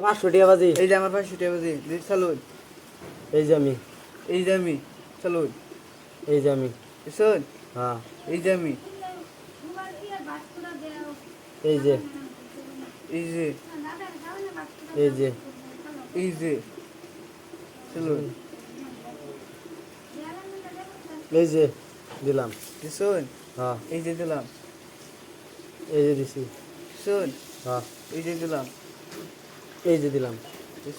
পাঁচশো টাকা বাজি। এই যে আমার পাঁচশো টাকা বাজে এই যে আমি। এই যে আমি এই যে আমি। শোন। হ্যাঁ। এই যে আমি। এই যে। এই যে। এই যে। এই যে। চালুন এই যে দিলাম। শোন। হ্যাঁ। এই যে দিলাম। এই যে দিছি। শোন। হ্যাঁ। এই যে দিলাম। এই যে দিলাম।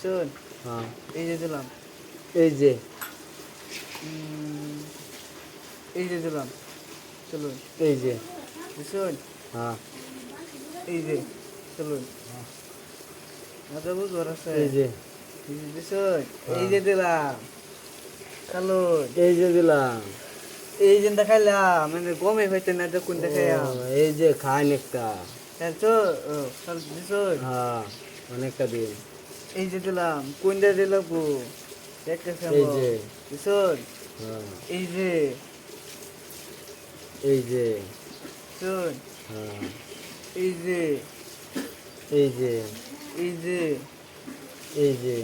শোন হ্যাঁ। এই যে দিলাম। এই যে। এই যে দিলাম। চলুন। এই যে। শোন হ্যাঁ। এই যে চলুন। মাথা বুঝবার আছে। এই যে। দিছুন? এই যে দিলাম। চলুন এই যে দিলাম। এই যে দেখাইলাম মানে গমে হইতে না দেখুন দেখাইলাম এই যে খান একটা। তো চল দিছুন? হ্যাঁ। অনেকটা দিন এই যে দিলাম কোনটা দিলাম একটা এই যে। দিছুন? হ্যাঁ। এই যে। এই যে। শোন হ্যাঁ। এই যে। এই যে। এই যে। এই যে।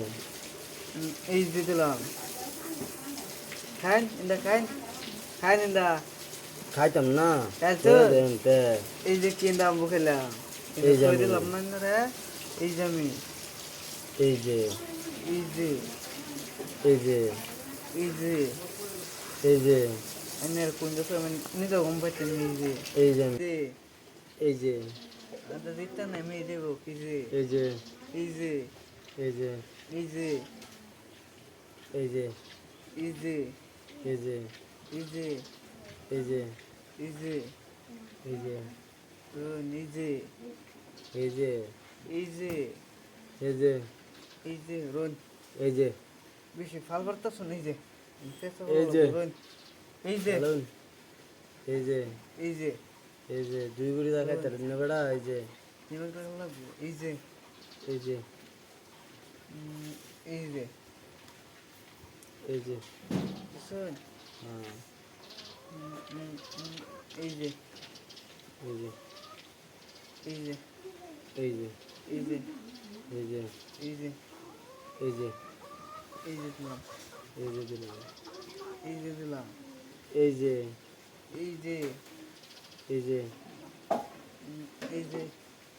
এই যে দিলাম। খান ইন্দা খান খান ইন্দা। খাইতাম না। এই যে কিনলাম বুকেলাম এই যে দিলাম না রে? এই যে আমি এই যে এই যে এই যে এই যে এই যে আমি আর কোন দেশে আমি নিজে ঘুম পাইতেন এই যে এই যে এই যে আচ্ছা দিতে না আমি দেবো কি যে এই যে এই যে এই যে এই যে এই যে এই যে এই যে এই যে এই যে এই যে এই যে শোন, এই যে এই যে এই যে এই যে রোন এই যে বেশি ফাল বার্তাছ এই যে এই যে। এই যে এই যে এই যে এই যে দুই গুড়ি দেখাই তার না বেড়া এই যে এই যে এই যে এই যে এই যে হ্যাঁ এই যে এই যে এই যে এই যে এই যে এই যে এই যে এই যে এই যে দিলাম এই যে দিলাম এই যে দিলাম এই যে এই যে এই যে এই যে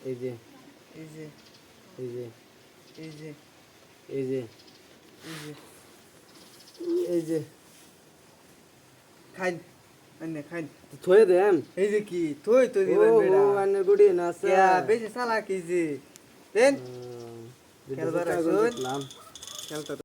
এই যে এই যে এই যে এই যে এই যে এই যে এই যে খাইন আনে খাইন থয়ে দেন এই যে কি তুই ও দিবেন বেটা আনে গুড়ি না ইয়া বেশি সালা কি যে দেন খেলবার আসুন খেলতে